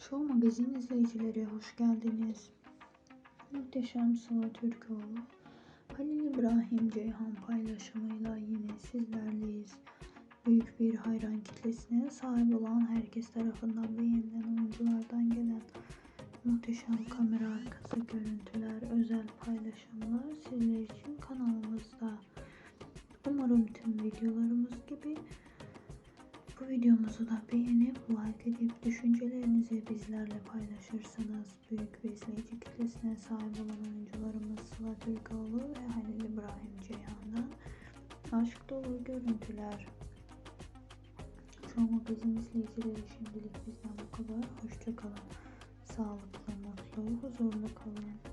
Show Magazin izleyicileri hoş geldiniz. Muhteşem Sıla Türkoğlu, Halil İbrahim Ceyhan paylaşımıyla yine sizlerleyiz. Büyük bir hayran kitlesine sahip olan herkes tarafından beğenilen oyunculardan gelen muhteşem kamera arkası görüntüler, özel paylaşımlar sizler için kanalımızda. Umarım tüm videolarımız gibi bu videomuzu da beğenip like edip düşüncelerinizi bizlerle paylaşırsınız. Büyük bir izleyici kitlesine sahip olan oyuncularımız Sıla Türkoğlu ve Halil İbrahim Ceyhan'dan aşk dolu görüntüler. Show Magazin izleyicileri şimdilik bizden bu kadar. Hoşçakalın. Sağlıklı, mutlu, huzurlu kalın.